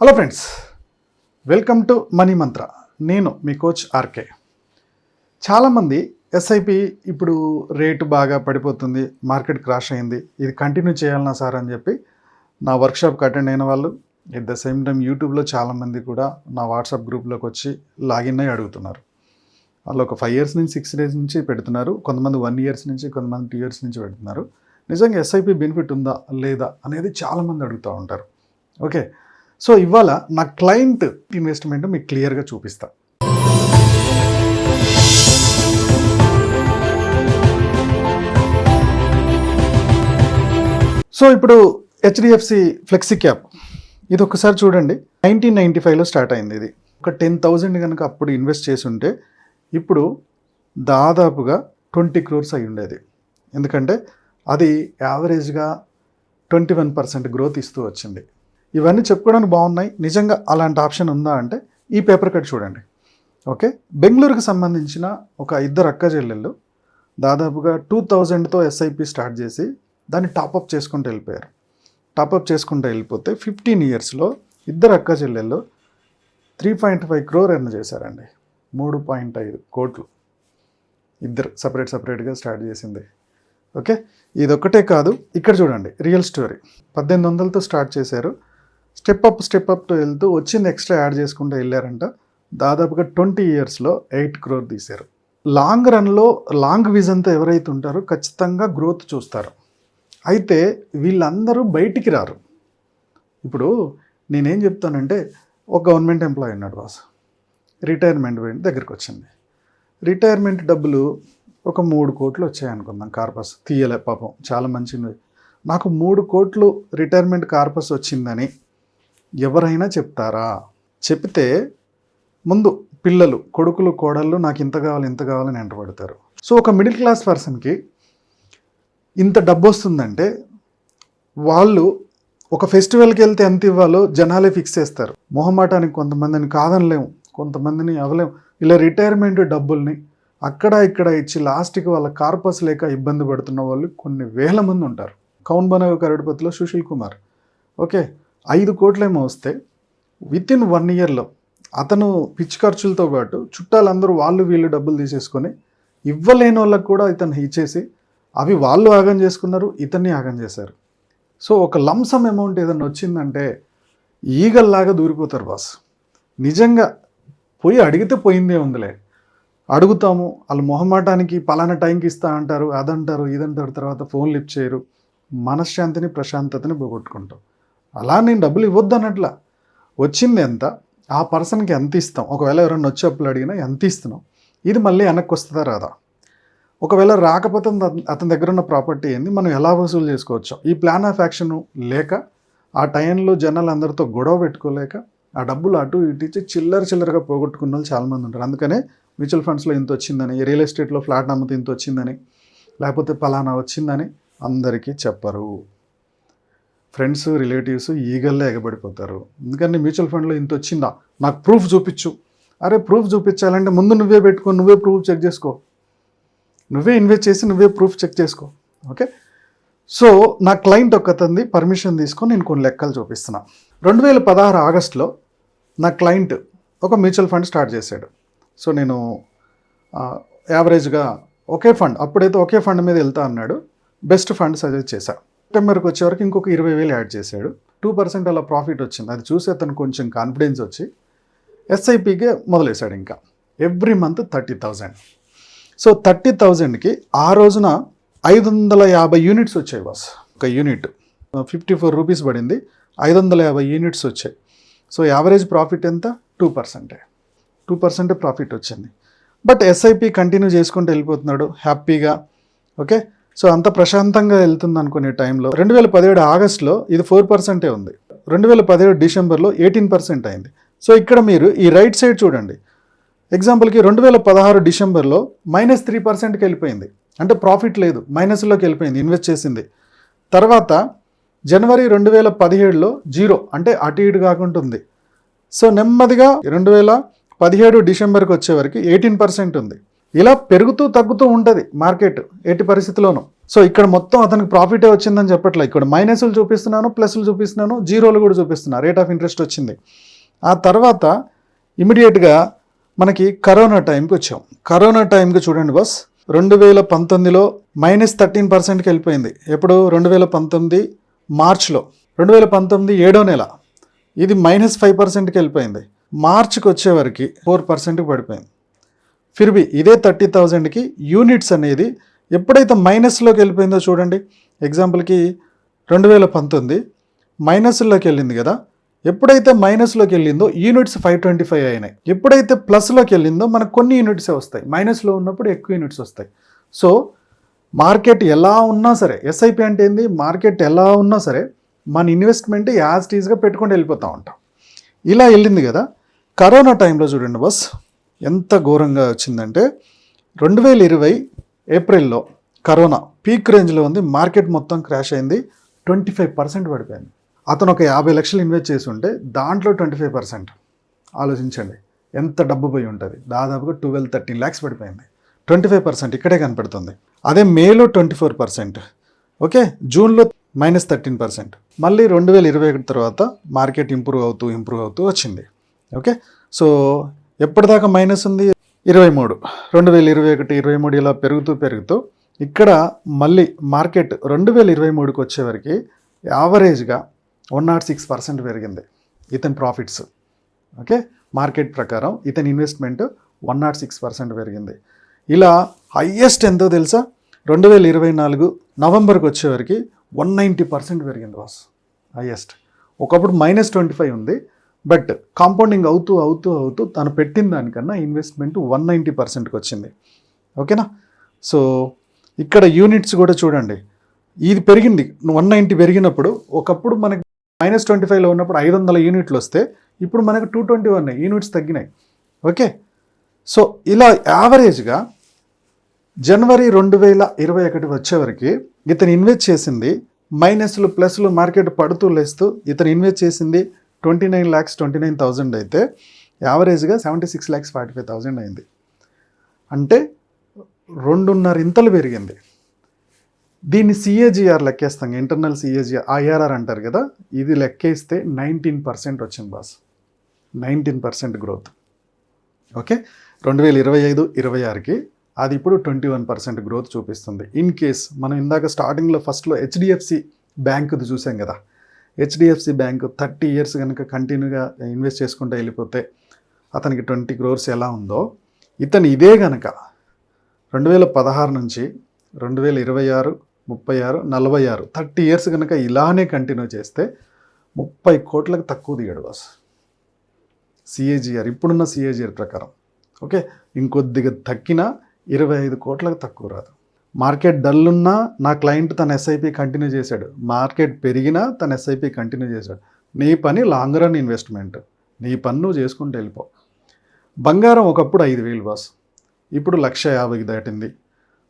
Hello friends welcome to money Mantra నేను మీ coach RK చాలామంది ఎస్ఐపి ఇప్పుడు రేటు బాగా పడిపోతుంది మార్కెట్ క్రాష్ అయింది ఇది కంటిన్యూ చేయాలన్నా సార్ అని చెప్పి నా వర్క్షాప్కి అటెండ్ అయిన వాళ్ళు ఎట్ ద సేమ్ టైం యూట్యూబ్లో చాలామంది కూడా నా వాట్సాప్ గ్రూప్లోకి వచ్చి లాగిన్ అయ్యి అడుగుతున్నారు. వాళ్ళు ఒక ఫైవ్ ఇయర్స్ నుంచి సిక్స్ డేస్ నుంచి పెడుతున్నారు కొంతమంది వన్ ఇయర్స్ నుంచి కొంతమంది టూ ఇయర్స్ నుంచి పెడుతున్నారు. నిజంగా ఎస్ఐపి బెనిఫిట్ ఉందా లేదా అనేది చాలామంది అడుగుతూ ఉంటారు. ఓకే సో ఇవాళ నా క్లయింట్ ఇన్వెస్ట్మెంట్ మీకు క్లియర్గా చూపిస్తా. సో ఇప్పుడు హెచ్డిఎఫ్సి ఫ్లెక్సీ క్యాప్. ఇది ఒకసారి చూడండి. నైన్టీన్ నైంటీ ఫైవ్లో స్టార్ట్ అయింది ఇది. ఒక టెన్ థౌజండ్ కనుక అప్పుడు ఇన్వెస్ట్ చేసి ఉంటే ఇప్పుడు దాదాపుగా ట్వంటీ క్రోర్స్ అయి ఉండేది. ఎందుకంటే అది యావరేజ్గా ట్వంటీ వన్ పర్సెంట్ గ్రోత్ ఇస్తూ వచ్చింది. ఇవన్నీ చెప్పుకోవడానికి బాగున్నాయి. నిజంగా అలాంటి ఆప్షన్ ఉందా అంటే ఈ పేపర్ కట్ చూడండి. ఓకే? బెంగళూరుకి సంబంధించిన ఒక ఇద్దరు అక్క చెల్లెళ్ళు దాదాపుగా టూ థౌజండ్తో ఎస్ఐపి స్టార్ట్ చేసి దాన్ని టాపప్ చేసుకుంటూ వెళ్ళిపోయారు. టాపప్ చేసుకుంటూ వెళ్ళిపోతే ఫిఫ్టీన్ ఇయర్స్లో ఇద్దరు అక్క చెల్లెళ్ళు three point five crore earn చేశారండి. మూడు పాయింట్ ఐదు కోట్లు ఇద్దరు సపరేట్ సపరేట్గా స్టార్ట్ చేసింది. ఓకే? ఇదొక్కటే కాదు. ఇక్కడ చూడండి రియల్ స్టోరీ పద్దెనిమిది వందలతో స్టార్ట్ చేశారు. స్టెప్ అప్ స్టెప్ అప్ వెళ్తూ వచ్చింది ఎక్స్ట్రా యాడ్ చేసుకుంటూ వెళ్ళారంట. దాదాపుగా ట్వంటీ ఇయర్స్లో ఎయిట్ క్రోర్ తీశారు. లాంగ్ రన్లో లాంగ్ విజన్తో ఎవరైతే ఉంటారో ఖచ్చితంగా గ్రోత్ చూస్తారు. అయితే వీళ్ళందరూ బయటికి రారు. ఇప్పుడు నేనేం చెప్తానంటే ఒక గవర్నమెంట్ ఎంప్లాయీ ఉన్నాడు బాస్. రిటైర్మెంట్ పోయిన దగ్గరికి వచ్చింది. రిటైర్మెంట్ డబ్బులు ఒక మూడు కోట్లు వచ్చాయనుకుందాం కార్పస్. తీయలే పాపం చాలా మంచిది నాకు మూడు కోట్లు రిటైర్మెంట్ కార్పస్ వచ్చిందని ఎవరైనా చెప్తారా? చెప్తే ముందు పిల్లలు కొడుకులు కోడళ్ళు నాకు ఇంత కావాలి ఇంత కావాలని ఎంటబడతారు. సో ఒక మిడిల్ క్లాస్ పర్సన్కి ఇంత డబ్బు వస్తుందంటే వాళ్ళు ఒక ఫెస్టివల్కి వెళ్తే ఎంత ఇవ్వాలో జనాలే ఫిక్స్ చేస్తారు. మొహమాటానికి కొంతమందిని కాదనలేము కొంతమందిని అవలేము ఇలా రిటైర్మెంట్ డబ్బుల్ని అక్కడ ఇక్కడ ఇచ్చి లాస్ట్కి వాళ్ళ కార్పస్ లేక ఇబ్బంది పడుతున్న వాళ్ళు కొన్ని వేల మంది ఉంటారు. కౌన్ బనగ కరడుపతిలో సుశీల్ కుమార్. ఓకే? ఐదు కోట్లేమో వస్తే విత్ ఇన్ వన్ ఇయర్లో అతను పిచ్చి ఖర్చులతో పాటు చుట్టాలందరూ వాళ్ళు వీళ్ళు డబ్బులు తీసేసుకొని ఇవ్వలేని వాళ్ళకు కూడా ఇతను ఇచ్చేసి అవి వాళ్ళు ఆగం చేసుకున్నారు ఇతన్ని ఆగం చేశారు. సో ఒక లంసమ్ అమౌంట్ ఏదైనా వచ్చిందంటే ఈగల్లాగా దూరిపోతారు బాస్ నిజంగా పోయి అడిగితే పోయిందే ఉందిలే. అడుగుతాము వాళ్ళు మొహమాటానికి పలానా టైంకి ఇస్తా అంటారు అదంటారు ఇదంటారు తర్వాత ఫోన్ లిఫ్ట్ చేయరు. మనశ్శాంతిని ప్రశాంతతని పోగొట్టుకుంటాం. అలా నేను డబ్బులు ఇవ్వద్దు అన్నట్ల. వచ్చింది ఎంత? ఆ పర్సన్కి ఎంత ఇస్తాం? ఒకవేళ ఎవరైనా వచ్చి అప్పులు అడిగినా ఎంత ఇస్తున్నాం? ఇది మళ్ళీ వెనక్కి వస్తుందా రాదా? ఒకవేళ రాకపోతే అతని- దగ్గర ఉన్న ప్రాపర్టీ ఏంది? మనం ఎలా వసూలు చేసుకోవచ్చు? ఈ ప్లాన్ ఆఫ్ యాక్షన్ లేక ఆ టైంలో జనాలు అందరితో గొడవ పెట్టుకోలేక ఆ డబ్బులు అటు ఇటు ఇచ్చి చిల్లర చిల్లరగా పోగొట్టుకున్న వాళ్ళు చాలామంది ఉంటారు. అందుకనే మ్యూచువల్ ఫండ్స్లో ఇంత వచ్చిందని రియల్ ఎస్టేట్లో ఫ్లాట్ అమ్మితే ఇంత వచ్చిందని లేకపోతే ఫలానా వచ్చిందని అందరికీ చెప్పరు. ఫ్రెండ్స్ రిలేటివ్స్ ఈగల్లే ఎగబడిపోతారు. ఎందుకంటే మ్యూచువల్ ఫండ్లో ఇంత వచ్చిందా? నాకు ప్రూఫ్ చూపించు. అరే ప్రూఫ్ చూపించాలంటే ముందు నువ్వే పెట్టుకో నువ్వే ప్రూఫ్ చెక్ చేసుకో. నువ్వే ఇన్వెస్ట్ చేసి నువ్వే ప్రూఫ్ చెక్ చేసుకో. ఓకే? సో నా క్లయింట్ ఒక్కతంది పర్మిషన్ తీసుకొని నేను కొన్ని లెక్కలు చూపిస్తున్నా. రెండు వేల పదహారు ఆగస్టులో నా క్లయింట్ ఒక మ్యూచువల్ ఫండ్ స్టార్ట్ చేశాడు. సో నేను యావరేజ్గా ఒకే ఫండ్ అప్పుడైతే ఒకే ఫండ్ మీద వెళ్తా అన్నాడు. బెస్ట్ ఫండ్ సజెస్ట్ చేశా. సెప్టెంబర్కి వచ్చే వరకు ఇంకొక ఇరవై వేలు యాడ్ చేశాడు. టూ పర్సెంట్ అలా ప్రాఫిట్ వచ్చింది. అది చూసి అతను కొంచెం కాన్ఫిడెన్స్ వచ్చి ఎస్ఐపికే మొదలేశాడు ఇంకా. Every month thirty thousand so thirty థౌజండ్కి ఆ రోజున ఐదు వందల యాభై యూనిట్స్ వచ్చాయి బాస్ ఒక యూనిట్ ఫిఫ్టీ ఫోర్ రూపీస్ పడింది. ఐదు వందల యాభై యూనిట్స్ వచ్చాయి. సో యావరేజ్ ప్రాఫిట్ ఎంత? టూ పర్సెంటే టూ పర్సెంటే ప్రాఫిట్ వచ్చింది. బట్ ఎస్ఐపి కంటిన్యూ చేసుకుంటూ వెళ్ళిపోతున్నాడు. హ్యాపీగా ఓకే సో అంత ప్రశాంతంగా వెళ్తుంది అనుకునే టైంలో రెండు వేల పదిహేడు ఆగస్టులో ఇది ఫోర్ పర్సెంటే ఉంది. రెండు వేల పదిహేడు డిసెంబర్లో ఎయిటీన్ పర్సెంట్ అయింది. సో ఇక్కడ మీరు ఈ రైట్ సైడ్ చూడండి. ఎగ్జాంపుల్కి రెండు వేల పదహారు డిసెంబర్లో మైనస్ త్రీ పర్సెంట్కి వెళ్ళిపోయింది. అంటే ప్రాఫిట్ లేదు మైనస్లోకి వెళ్ళిపోయింది ఇన్వెస్ట్ చేసింది. తర్వాత జనవరి రెండు వేల పదిహేడులో జీరో అంటే అటు ఇటు కాకుండా ఉంది. సో నెమ్మదిగా రెండు వేల పదిహేడు డిసెంబర్కి వచ్చేవరకు ఎయిటీన్ పర్సెంట్ ఉంది. ఇలా పెరుగుతూ తగ్గుతూ ఉంటుంది మార్కెట్ ఎట్టి పరిస్థితిలోనూ సో ఇక్కడ మొత్తం అతనికి ప్రాఫిటే వచ్చిందని చెప్పట్లే. ఇక్కడ మైనస్లు చూపిస్తున్నాను ప్లస్లు చూపిస్తున్నాను జీరోలు కూడా చూపిస్తున్నాను రేట్ ఆఫ్ ఇంట్రెస్ట్ వచ్చింది. ఆ తర్వాత ఇమీడియట్గా మనకి కరోనా టైంకి వచ్చాం. కరోనా టైంకి చూడండి బస్ రెండు వేల పంతొమ్మిదిలో మైనస్ థర్టీన్ పర్సెంట్కి వెళ్ళిపోయింది. ఎప్పుడు? రెండు వేల పంతొమ్మిది మార్చ్లో. రెండు వేల పంతొమ్మిది ఏడో నెల. ఇది మైనస్ ఫైవ్ పర్సెంట్కి వెళ్ళిపోయింది. మార్చ్కి వచ్చేవరకు ఫోర్ పర్సెంట్కి పడిపోయింది. ఫిర్బి ఇదే థర్టీ థౌజండ్కి యూనిట్స్ అనేది ఎప్పుడైతే మైనస్లోకి వెళ్ళిపోయిందో చూడండి. ఎగ్జాంపుల్కి రెండు వేల పంతొమ్మిది మైనస్లోకి వెళ్ళింది కదా. ఎప్పుడైతే మైనస్లోకి వెళ్ళిందో యూనిట్స్ ఫైవ్ ట్వంటీ ఫైవ్ అయినాయి. ఎప్పుడైతే ప్లస్లోకి వెళ్ళిందో మనకు కొన్ని యూనిట్సే వస్తాయి. మైనస్లో ఉన్నప్పుడు ఎక్కువ యూనిట్స్ వస్తాయి. సో మార్కెట్ ఎలా ఉన్నా సరే ఎస్ఐపి అంటే ఏంది? మార్కెట్ ఎలా ఉన్నా సరే మన ఇన్వెస్ట్మెంట్ యాజ్ టీజ్గా పెట్టుకొని వెళ్ళిపోతూ ఉంటాం. ఇలా వెళ్ళింది కదా. కరోనా టైంలో చూడండి బస్. ఎంత ఘోరంగా వచ్చిందంటే రెండు వేల ఇరవై ఏప్రిల్లో కరోనా పీక్ రేంజ్లో ఉంది మార్కెట్ మొత్తం క్రాష్ అయింది ట్వంటీ ఫైవ్ పర్సెంట్ పడిపోయింది. అతను ఒక యాభై లక్షలు ఇన్వెస్ట్ చేసి ఉంటే దాంట్లో ట్వంటీ ఫైవ్ పర్సెంట్. ఆలోచించండి ఎంత డబ్బు పోయి ఉంటుంది? దాదాపుగా ట్వెల్వ్ థర్టీన్ ల్యాక్స్ పడిపోయింది. ట్వంటీ ఫైవ్ పర్సెంట్ ఇక్కడే కనపడుతుంది. అదే మేలో ట్వంటీ ఫోర్ పర్సెంట్. ఓకే జూన్లో మైనస్ థర్టీన్ పర్సెంట్. మళ్ళీ రెండు వేల ఇరవై ఒకటి తర్వాత మార్కెట్ ఇంప్రూవ్ అవుతూ ఇంప్రూవ్ అవుతూ వచ్చింది. ఓకే సో ఎప్పటిదాకా మైనస్ ఉంది? ఇరవై మూడు. రెండు వేల ఇరవై ఒకటి ఇరవై మూడు ఇలా పెరుగుతూ పెరుగుతూ ఇక్కడ మళ్ళీ మార్కెట్ రెండు వేల ఇరవై మూడుకి వచ్చేవరకు యావరేజ్గా వన్ నాట్ సిక్స్ పర్సెంట్ పెరిగింది. ఇతని ప్రాఫిట్స్. ఓకే? మార్కెట్ ప్రకారం ఇతని investment one not six percent పెరిగింది. ఇలా హయ్యెస్ట్ ఎంతో తెలుసా? రెండు వేల ఇరవై నాలుగు నవంబర్కి వచ్చేవరకు వన్ నైంటీ పర్సెంట్ పెరిగింది బాస్. హయ్యెస్ట్ ఒకప్పుడు మైనస్ ట్వంటీ ఫైవ్ ఉంది. బట్ కాంపౌండింగ్ అవుతూ అవుతూ అవుతూ తను పెట్టిన దానికన్నా ఇన్వెస్ట్మెంట్ వన్ నైంటీ పర్సెంట్కి వచ్చింది. ఓకేనా? సో ఇక్కడ యూనిట్స్ కూడా చూడండి. ఇది పెరిగింది. వన్ నైంటీ పెరిగినప్పుడు ఒకప్పుడు మనకి మైనస్ ట్వంటీ ఫైవ్లో ఉన్నప్పుడు ఐదు వందల యూనిట్లు వస్తే ఇప్పుడు మనకు టూ ట్వంటీ వన్ యూనిట్స్ తగ్గినాయి. ఓకే? సో ఇలా యావరేజ్గా జనవరి రెండు వేల ఇరవై ఒకటి వచ్చేవరకు ఇతను ఇన్వెస్ట్ చేసింది మైనస్లు ప్లస్లు మార్కెట్ పడుతూ లేస్తూ ఇతను ఇన్వెస్ట్ చేసింది twenty nine lakhs twenty nine thousand అయితే యావరేజ్గా seventy six lakhs forty five thousand అయింది. అంటే రెండున్నర ఇంతలు పెరిగింది. దీన్ని సిఏజిఆర్ లెక్కేస్తాం ఇంటర్నల్ సిఏజిఆర్ ఐఆర్ఆర్ అంటారు కదా ఇది లెక్కేస్తే నైన్టీన్ పర్సెంట్ వచ్చింది boss nineteen percent growth okay? రెండు వేల ఇరవై ఐదు ఇరవై ఆరుకి అది ఇప్పుడు ట్వంటీ వన్ పర్సెంట్ గ్రోత్ చూపిస్తుంది. ఇన్ కేస్ మనం ఇందాక స్టార్టింగ్లో ఫస్ట్లో హెచ్డిఎఫ్సి బ్యాంకుది చూసాం కదా హెచ్డిఎఫ్సి బ్యాంకు థర్టీ ఇయర్స్ కనుక కంటిన్యూగా ఇన్వెస్ట్ చేసుకుంటూ వెళ్ళిపోతే అతనికి ట్వంటీ క్రోర్స్ ఎలా ఉందో ఇతను ఇదే కనుక రెండు వేల పదహారు నుంచి రెండు వేల ఇరవై ఆరు ముప్పై ఆరు నలభై ఆరు థర్టీ ఇయర్స్ కనుక ఇలానే కంటిన్యూ చేస్తే ముప్పై కోట్లకు తక్కువ దిగాడు బాస్. సిఏజిఆర్ ఇప్పుడున్న సిఏజిఆర్ ప్రకారం. ఓకే? ఇంకొద్దిగా తక్కినా ఇరవై ఐదు కోట్లకు తక్కువ రాదు. మార్కెట్ డల్ ఉన్నా నా క్లయింట్ తన ఎస్ఐపి కంటిన్యూ చేశాడు. మార్కెట్ పెరిగినా తన ఎస్ఐపి కంటిన్యూ చేశాడు. నీ పని లాంగ్ రన్ ఇన్వెస్ట్మెంట్. నీ పని నువ్వు చేసుకుంటూ వెళ్ళిపో. బంగారం ఒకప్పుడు ఐదు వేలు బాస్. ఇప్పుడు లక్ష యాభైకి దాటింది.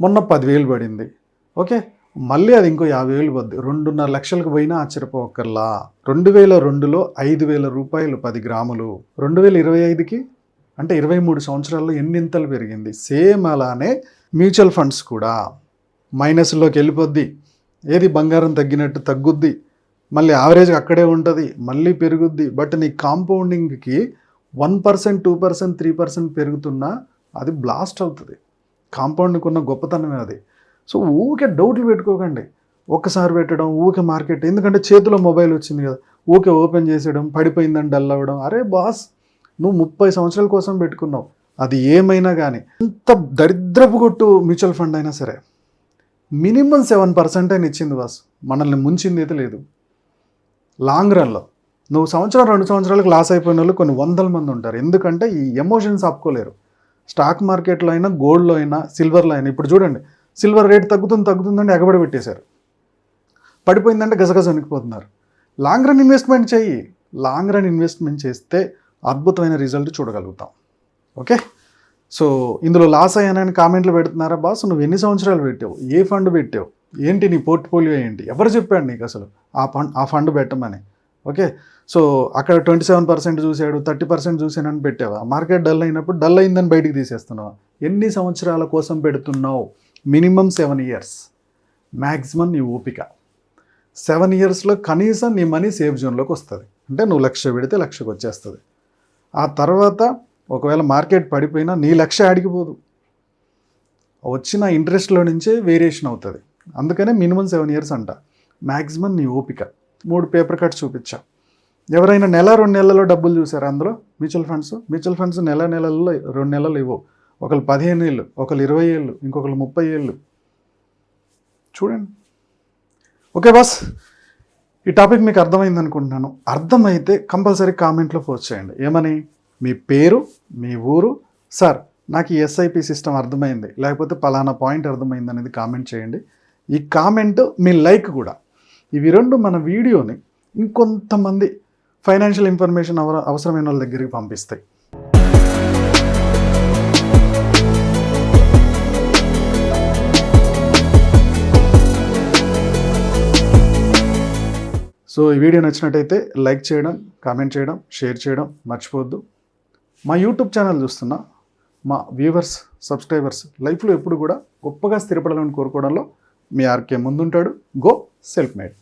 మొన్న పదివేలు పడింది. ఓకే? మళ్ళీ అది ఇంకో యాభై వేలు పద్ది. రెండున్నర లక్షలకు పోయినా ఆశ్చర్యపోకర్లా. రెండు వేల రెండులో ఐదు వేల రూపాయలు పది గ్రాములు. రెండు వేల ఇరవై ఐదుకి? అంటే ఇరవై మూడు సంవత్సరాల్లో ఎన్నింతలు పెరిగింది? సేమ్ అలానే మ్యూచువల్ ఫండ్స్ కూడా. మైనస్లోకి వెళ్ళిపోద్ది. ఏది బంగారం తగ్గినట్టు తగ్గుద్ది. మళ్ళీ యావరేజ్ అక్కడే ఉంటుంది. మళ్ళీ పెరుగుద్ది. బట్ నీ కాంపౌండింగ్కి one percent two percent three percent పెరుగుతున్నా అది బ్లాస్ట్ అవుతుంది. కాంపౌండ్కి ఉన్న గొప్పతనమే అది. సో ఊకే డౌట్లు పెట్టుకోకండి. ఒక్కసారి పెట్టడం ఊకే మార్కెట్ ఎందుకంటే చేతిలో మొబైల్ వచ్చింది కదా. ఊకే ఓపెన్ చేసేయడం పడిపోయిందని డల్ అవ్వడం. అరే బాస్ నువ్వు ముప్పై సంవత్సరాల కోసం పెట్టుకున్నావు. అది ఏమైనా కానీ ఎంత దరిద్రపు కొట్టు మ్యూచువల్ ఫండ్ అయినా సరే. మినిమం సెవెన్ పర్సెంట్ అని ఇచ్చింది బాస్ మనల్ని ముంచింది అయితే లేదు. లాంగ్ రన్లో నువ్వు సంవత్సరం రెండు సంవత్సరాలకు లాస్ అయిపోయిన వాళ్ళు కొన్ని వందల మంది ఉంటారు. ఎందుకంటే ఈ ఎమోషన్స్ ఆపుకోలేరు. స్టాక్ మార్కెట్లో అయినా గోల్డ్లో అయినా సిల్వర్లో అయినా ఇప్పుడు చూడండి సిల్వర్ రేట్ తగ్గుతుంది తగ్గుతుందంటే ఎగబడి పెట్టేశారు. పడిపోయిందంటే గజగజ వణికిపోతున్నారు. లాంగ్ రన్ ఇన్వెస్ట్మెంట్ చెయ్యి లాంగ్ రన్ ఇన్వెస్ట్మెంట్ చేస్తే అద్భుతమైన రిజల్ట్ చూడగలుగుతాం. ఓకే సో ఇందులో లాస్ అయ్యానని కామెంట్లు పెడుతున్నారా బాస్? నువ్వు ఎన్ని సంవత్సరాలు పెట్టావు? ఏ ఫండ్ పెట్టావు? ఏంటి నీ పోర్ట్ఫోలియో ఏంటి? ఎవరు చెప్పాడు నీకు అసలు? ఆ ఫండ్ ఆ ఫండ్ పెట్టమని. ఓకే? సో అక్కడ ట్వంటీ సెవెన్ పర్సెంట్ చూశాడు థర్టీ పర్సెంట్ చూశానని పెట్టావా? మార్కెట్ డల్ అయినప్పుడు డల్ అయిందని బయటికి తీసేస్తున్నావా? ఎన్ని సంవత్సరాల కోసం పెడుతున్నావు? Minimum seven years. మ్యాక్సిమం నీ ఓపిక. సెవెన్ ఇయర్స్లో కనీసం నీ మనీ సేఫ్ జోన్లోకి వస్తుంది. అంటే నువ్వు లక్ష పెడితే లక్షకు వచ్చేస్తుంది ఆ తర్వాత ఒకవేళ మార్కెట్ పడిపోయినా నీ లక్ష ఆడికిపోదు వచ్చిన ఇంట్రెస్ట్లో నుంచే వేరియేషన్ అవుతుంది. అందుకనే మినిమం సెవెన్ ఇయర్స్ అంట. మ్యాక్సిమం నీ ఓపిక. మూడు పేపర్ కట్ చూపించా. ఎవరైనా నెల రెండు నెలల్లో డబ్బులు చూసారా అందులో? మ్యూచువల్ ఫండ్స్ మ్యూచువల్ ఫండ్స్ నెల నెలల్లో రెండు నెలలు ఇవ్వవు ఒకరు పదిహేను ఏళ్ళు ఒకరు ఇరవై ఏళ్ళు ఇంకొకరు ముప్పై ఏళ్ళు. చూడండి. ఓకే బాస్ ఈ టాపిక్ మీకు అర్థమైంది అనుకుంటున్నాను. అర్థమైతే కంపల్సరీ కామెంట్లో పోస్ట్ చేయండి. ఏమని? మీ పేరు మీ ఊరు. సార్ నాకు ఎస్ఐపి సిస్టమ్ అర్థమైంది. లేకపోతే పలానా పాయింట్ అర్థమైంది అనేది కామెంట్ చేయండి. ఈ కామెంట్ మీ లైక్ కూడా. ఇవి రెండు మన వీడియోని ఇంకొంతమంది ఫైనాన్షియల్ ఇన్ఫర్మేషన్ అవర అవసరమైన వాళ్ళ దగ్గరికి పంపిస్తాయి. సో ఈ వీడియో నచ్చినట్టయితే లైక్ చేయడం కామెంట్ చేయడం షేర్ చేయడం మర్చిపోవద్దు. మా యూట్యూబ్ ఛానల్ చూస్తున్న మా వ్యూవర్స్ సబ్స్క్రైబర్స్ లైఫ్లో ఎప్పుడు కూడా గొప్పగా స్థిరపడాలని కోరుకోవడంలో మీ ఆర్కే ముందుంటాడు. Go self made.